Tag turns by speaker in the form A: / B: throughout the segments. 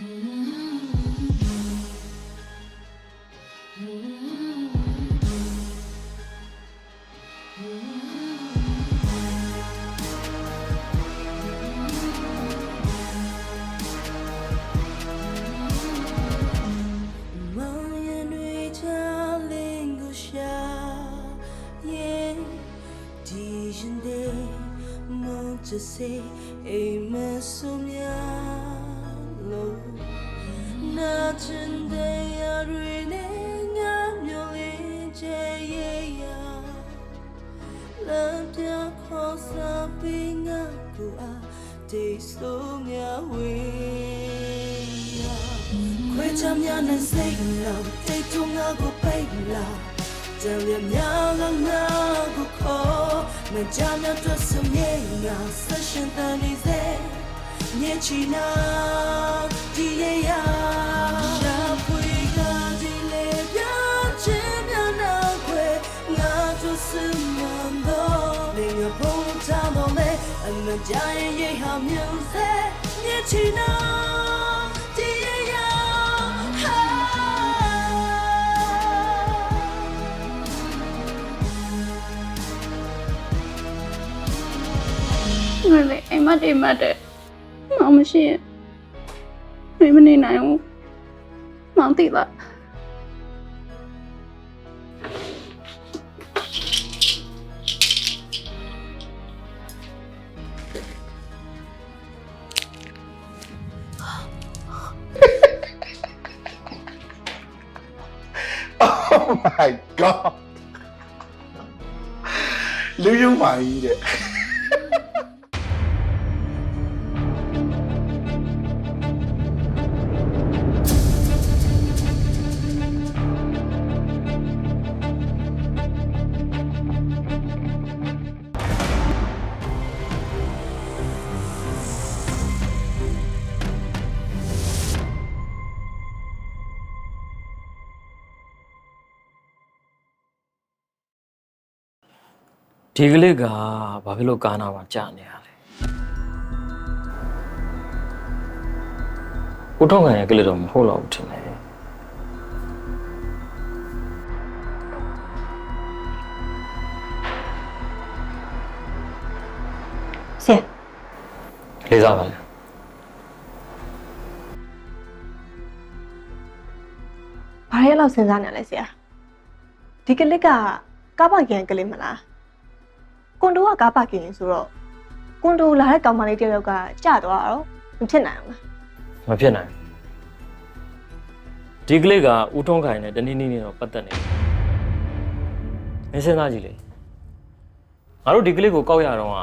A: မောင်ရင်တွေ နာချင်တဲ့ရတွေနဲ့ငါမျိုးလေးချေရဲ့ရလမ်းပြခေါ်စားပြီးငါကိုအားတေးဆိုးများဝေးရခွေချမ်းများနဲ့စိတ်လောတိတ်ထုံငါကိုပိတ်လာကြံရများကငါကိုခေါ်မကြမ်းများတွေ့စ မြေငါဆက်ရှင်တန်နေစေညချီနာဒီရရရှာဖွေကဒီလေပြချင်များနာခွေငါတို့စမန်တော့နေငါပုံချတော့လေအမကြရင်ရဟာမျိုးစေညချီနာဒီရရ
B: ငါလည်းအိမ်မက်အိမ်မက်တဲ့ မောင်မရှိရင်မင်းမနေနိုင်ဘူးမောင်သိလား
C: Oh my god လူယုံမာကြီးတဲ့
D: ဒီကလေးကဘာဖြစ်လို့ကာနာမှာကြာနေရလဲကိုထောက်ခံရကလေးတော့မဟုတ်တော့ဘူးထင်တယ်
E: ဆရာ
D: လေးစားပါလေ
E: ဘာရဲလောက်စဉ်းစားနေလဲဆရာဒီကလစ်ကကားပါကင်ကလေးမလား ကွန်ဒိုကကားပါကင်ဆိုတော့ကွန်ဒိုလာတဲ့ကောင်မလေးတစ်ယောက်ကကြာသွားတော့မဖြစ်နိုင်ဘူးလား
D: မဖြစ်နိုင်ဘူးဒီကလေးကဦးထုံးခိုင်နဲ့တနည်းနည်းနဲ့တော့ပတ်သက်နေတယ်မင်းစဉ်းစားကြည့်လေငါတို့ဒီကလေးကိုကောက်ရတော့က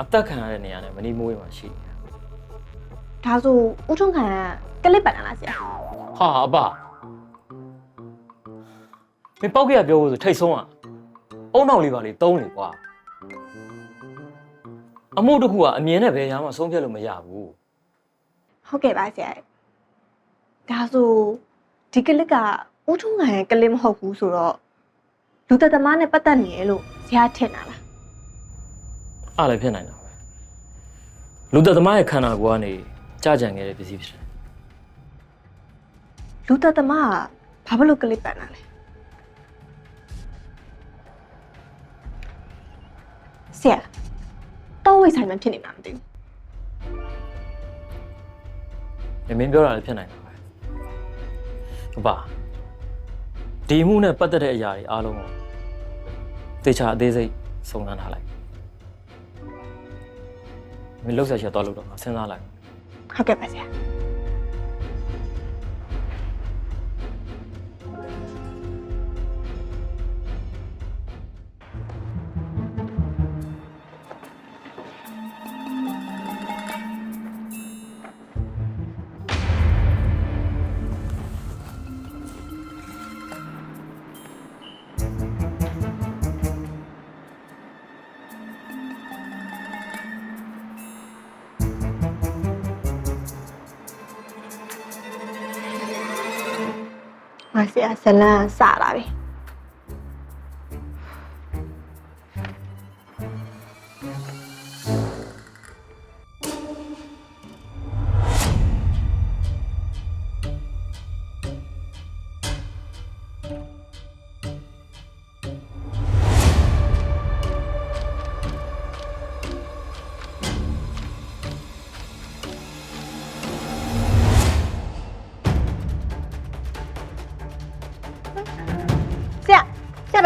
D: အသက်ခံရတဲ့နေရာနဲ့မနီမိုးရမှာရှိတယ်
E: ဒါဆိုဦးထုံးခံကကလစ်ပတ်လာလားဆရာ
D: ဟာအဘမင်းပောက်ကရပြောဖို့ဆိုထိတ်ဆုံးอ่ะ အုံနောက်လေးပါလေတုံးလေကွာအမှုတစ်ခုကအမြင်နဲ့ဘယ်ရာမှဆုံးဖြတ်လို့မရဘူး
E: ဟုတ်ကဲ့ပါဆရာဒါဆိုဒီကလစ်ကဦးထုံးခံကလစ်မဟုတ်ဘူးဆိုတော့လူသက်သမားနဲ့ပတ်သက်နေရလို့ဆရာထင်တာလား
D: အားလည်းဖြစ်နိုင်တာပဲလူသက်သမားရဲ့ခန္ဓာကိုယ်ကနေကြာကြံခဲ့တဲ့ပစ္စည်းဖြစ်တယ်
E: လူသက်သမားကဘာဖြစ်လို့ကလစ်ပတ်လာ ဆရာတော့ဝိတ်ဆိုင်မှဖြစ်နေမှာမသိဘူး
D: မင်းပြောတာလည်းဖြစ်နိုင်တာပဲအဘဒီမှုနဲ့ပတ်သက်တဲ့အရာတွေအားလုံးကိုတေချာအသေးစိတ်စုံစမ်းထားလိုက်မင်းလှုပ်ဆက်ချက်တော့လို့တော့ငါစဉ်းစားလိုက်
E: ဟုတ်ကဲ့ပါဆရာ မဆရာဇလန်စလာပြီ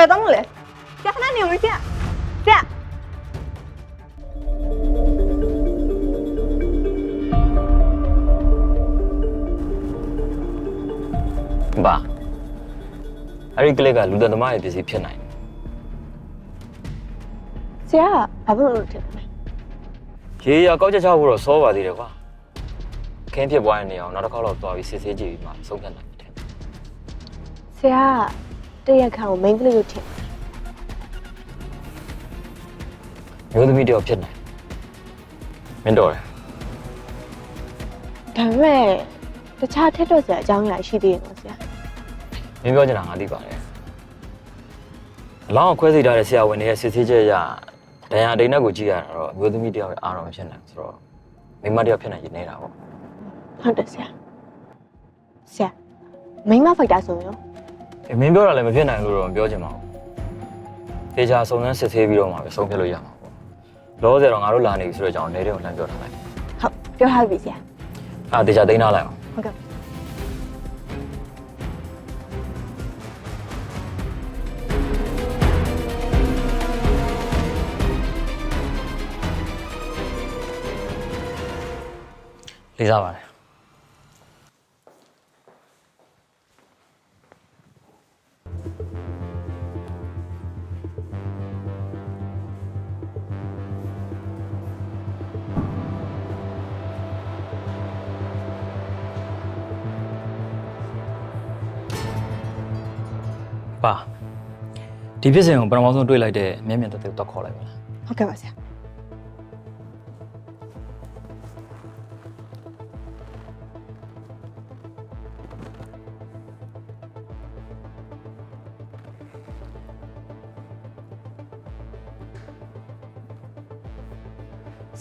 E: ပဲတော့မလဲဆရာခဏနေအောင်လေဆရာဆရာ
D: ဘာအဲ့ဒီကလစ်ကလူသက်သမားရဲ့ပစ္စည်းဖြစ်နိုင်တယ်
E: ဆရာကဘာလို့လို့ထင်လဲ
D: ရေရကောက်ချက်ချဖို့တော့စောပါသေးတယ်ကွာအခင်းဖြစ်ပွားတဲ့နေအောင်နောက်တစ်ခေါက်တော့သွားပြီးစစ်ဆေးကြည့်ပြီးမှဆုံးဖြတ်နိုင်တယ်
E: ဆရာက တရက်ခါကို main ကလေးလို့ထင်
D: မျိုးသမီးတယောက်ဖြစ်နိုင်မင်းတော်တယ်
E: ဒါပေမဲ့တခြားထက်တော့ဆရာအကြောင်းအရာရှိသေးတယ်နော်ဆရာ
D: မင်းပြောချင်တာငါသိပါတယ်အလောင်းကိုခွဲစိတ်ထားတဲ့ဆရာဝန်တွေရဲ့စစ်ဆေးချက်အရဒဏ်ရာဒိန်နက်ကိုကြည့်ရတာတော့မျိုးသမီးတယောက်ရဲ့အာရုံဖြစ်နိုင်ဆိုတော့မိန်းမတယောက်ဖြစ်နိုင်ရင်နေတာပေါ့
E: ဟုတ်တယ်ဆရာဆရာ main ဖိုက်တာဆိုရင်ရော
D: အေးမင်းပြောတာလည်းမဖြစ်နိုင်လို့တော့မပြောချင်ပါဘူးတေချာစုံစမ်းစစ်ဆေးပြီးတော့မှပဲဆုံးဖြတ်လို့ရမှာပေါ့လောဆယ်တော့ငါတို့လာနေပြီဆိုတော့ကြောင့်နေတယ်ကိုလမ်းပြောထားလိုက်
E: ဟုတ်ပြောထားပြီဆရာ
D: အာတေချာသိမ်းထားလိုက်အောင်
E: ဟုတ်ကဲ့
D: လေးစားပါတယ် ပါဒီဖြစ်စဉ်ကိုပထမဆုံးတွေ့လိုက်တဲ့မျက်မြင်သက်သက်ကိုတော့ခေါ်လိုက်ပါလား
E: ဟုတ်ကဲ့ပါဆရာ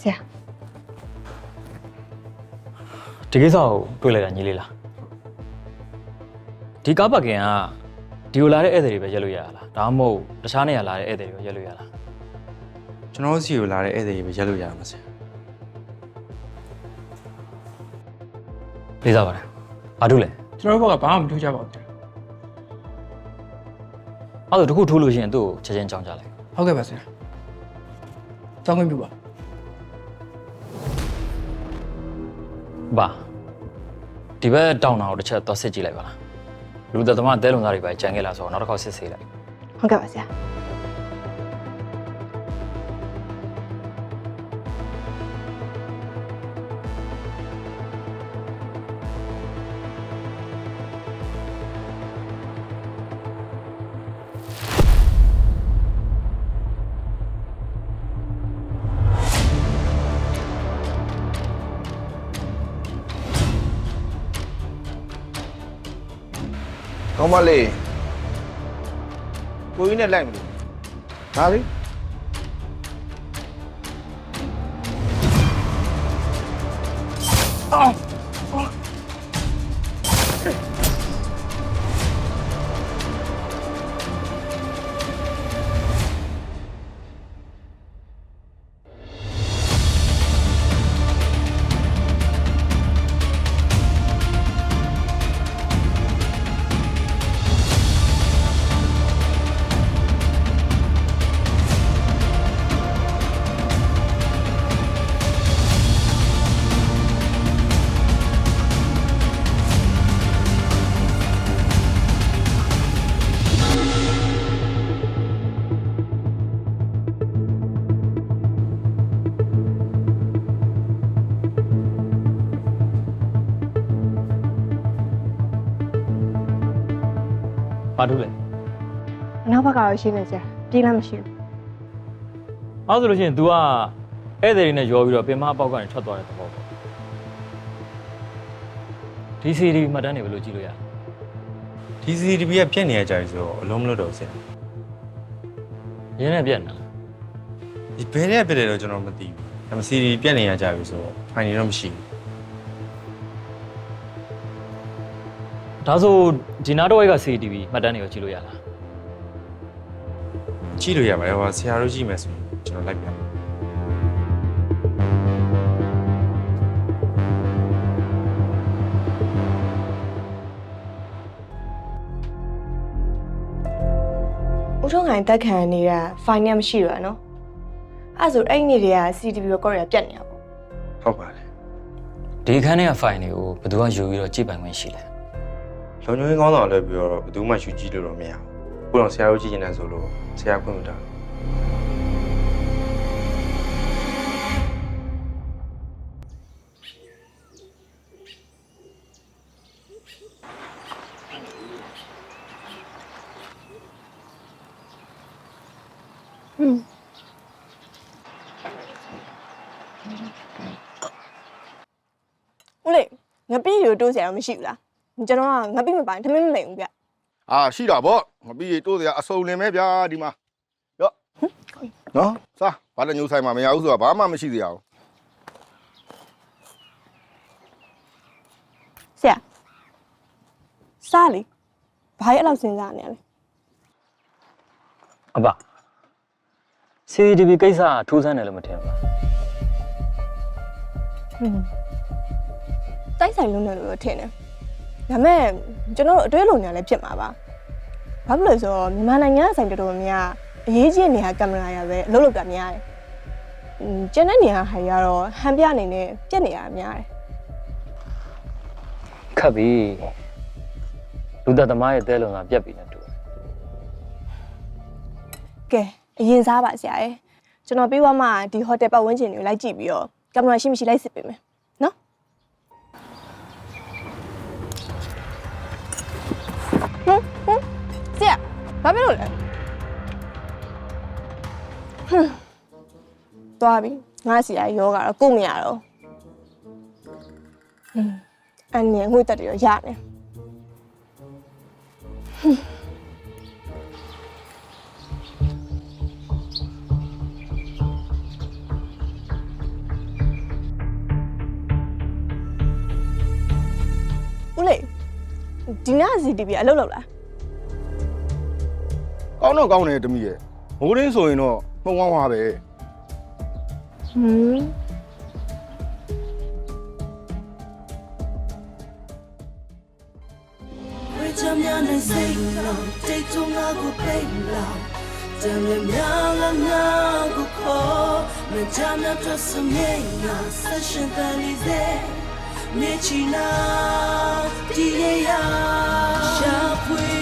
E: ဆရာ
D: ဒီကိစ္စကိုတွေ့လိုက်တာညီလေးလားဒီကားပတ်ကင်က ဒီကိုလာတဲ့ဧည့်သည်တွေပဲရက်လို့ရတာလားဒါမှမဟုတ်တခြားနေရာလာတဲ့ဧည့်သည်တွေပဲရက်လို့ရလား
F: ကျွန်တော်တို့စီကိုလာတဲ့ဧည့်သည်တွေပဲရက်လို့ရမှာဆရာ
D: လေးစားပါတယ်ဘာလို့လဲ
G: ကျွန်တော်တို့ဘက်ကဘာမှမထူးကြပါဘူး
D: အဲ့ဒါတခုထိုးလို့ရှိရင်သူ့ကိုချက်ချင်းကြောင်းကြလိုက်
G: ဟုတ်ကဲ့ပါဆရာတောင်းခွင့်ပြုပါ
D: ပါဒီဘက်တောင်းတာကိုတစ်ချက်သွားစစ်ကြည့်လိုက်ပါလား လူသက်သမားတဲလုံသားတွေပဲကြံခဲ့လားဆိုတော့နောက်တစ်ခေါက်စစ်ဆေးလိုက်
E: ဟုတ်ကဲ့ပါဆရာ
C: ကောင်းပါလေကိုကြီးနဲ့လိုက်မလို့ဒါလေ
D: ဘာလို့လဲ
E: အနောက်ဘက်ကတော့ရှိနေဆရာပြေးလည်းမရှိဘူး
D: အဲ့ဒါဆိုလို့ရှိရင် तू ကဧည့်သည်တွေနဲ့ရောပြီးတော့ပင်မအပေါက်ကနေထွက်သွားတဲ့သဘောပေါ့ဒီ CD မှတ်တမ်းတွေဘယ်လိုကြည့်လို့ရလဲ
F: ဒီ CCTV ကပြက်နေရကြပြီဆိုတော့အလုံးမလို့တော့ဘူးဆရာ
D: ရင်းနဲ့ပြက်နေတာ
F: ဒီဘယ်နဲ့ပြက်တယ်တော့ကျွန်တော်မသိဘူးဒါပေမဲ့ CCTV ပြက်နေရကြပြီဆိုတော့ဖိုင်နေတော့မရှိဘူး
D: ဒါဆိုဒီနာတော့က CCTV မှတ်တမ်းတွေကိုကြည့်လို့ရလား
F: ကြည့်လို့ရပါတယ်ဟိုဆရာတို့ကြည့်မယ်ဆိုရင်ကျွန်တော်လိုက်ပြမယ်
E: ဥဦးထုံးခိုင်တက်ခံနေတာ fine နဲ့မရှိတော့နော်အဲ့ဆိုအဲ့ဒီနေ့တွေက CCTV record ရပြတ်နေတာပေါ့
F: ဟုတ်ပါတယ်
D: ဒီခန်းထဲက file တွေကိုဘယ်သူကယူပြီးတော့ကြည့်ပိုင်ခွင့်ရှိလဲ
F: လုံခြုံရေးကောင်းဆောင်လည်းပြီးတော့ဘယ်သူမှယူကြည့်လို့တော့မရဘူးခုတော့ဆရာတို့ကြည့်နေတယ်ဆိုလို့ဆရာခွင့်မတား
E: ဦးလေးငပိရိုတိုးစရာမရှိဘူးလား ကျွန်တော်ကငပိမပိုင်ထမင်းမလိမ်ဘူးဗျ
C: အာရှိတာဗောငါပြီးတိုးစရာအစုံလင်ပဲဗျာဒီမှာရော့နော်စားဘာလည်းညှိုးဆိုင်မှာမရဘူးဆိုတာဘာမှမရှိသေးရဘူး
E: ဆရာစားလေဘာရဲ့အဲ့လောက်စဉ်းစားနေရလဲ
D: အဘ CCTV ကိစ္စကထူးဆန်းတယ်လို့မထင်ဘူးလား
E: ဟွန်းတိုက်ဆိုင်လုံးတယ်လို့တော့ထင်တယ် ဒါပေမဲ့ကျွန်တော်တို့အတွဲလုံနေရလဲဖြစ်မှာပါဘာဖြစ်လို့လဲဆိုတော့မြန်မာနိုင်ငံကဆိုင်တော်တော်များများအရေးကြီးတဲ့နေရာကင်မရာရပဲအလုပ်လုပ်တာများတယ်อืมကျန်တဲ့နေရာဟာကြီးကတော့ဟန်ပြအနေနဲ့ပြက်နေရတာများတယ်
D: ခတ်ပြီလူသက်သမားရဲ့တဲလုံကပြက်ပြီနဲ့တူတယ်
E: ကဲအရင်စားပါဆရာရဲ့ကျွန်တော်ပြီးသွားမှဒီဟိုတယ်ပတ်ဝန်းကျင်တွေကိုလိုက်ကြည့်ပြီးတော့ကင်မရာရှိမရှိလိုက်စစ်ပေးမယ် ဘာဖြစ်လို့လဲဟမ်သွားပြီငါစီရယောကတော့ကုတ်မရတော့ဟမ်အန်နေငွေတက်တယ်ရောရနေဦးလေးဒီနာ CTV အလုပ်လုပ်လား
C: ကောင်းတော့ကောင်းတယ်တမီးရဲ့မိုးရင်းဆိုရင်တော့မှုံဝါးဝါပဲ
E: ဟမ်
A: ဝေချမ်းများနဲ့စိတ်လောတိတ်ထုံငါကိုပိတ်လောတမ်းလည်းများလည်းများကိုခေါ်မကြမ်းတဲ့သက်စမြေနာဆက်ရှင်တန်လေးစေမြေချီနာဒီရရရှာဖွေ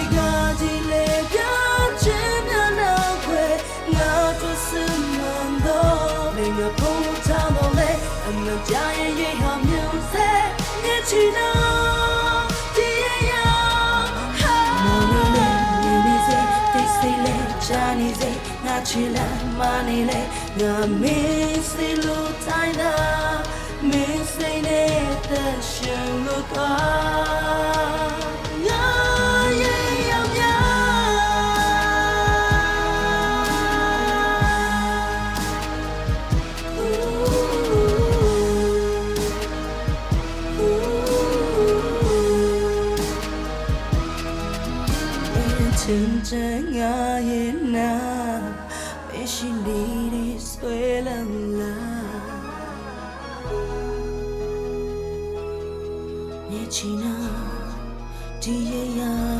A: money lay, na miss the low time, miss the net, the show look on. Tintanga yena Meshi liri suelan la Nechina Diye ya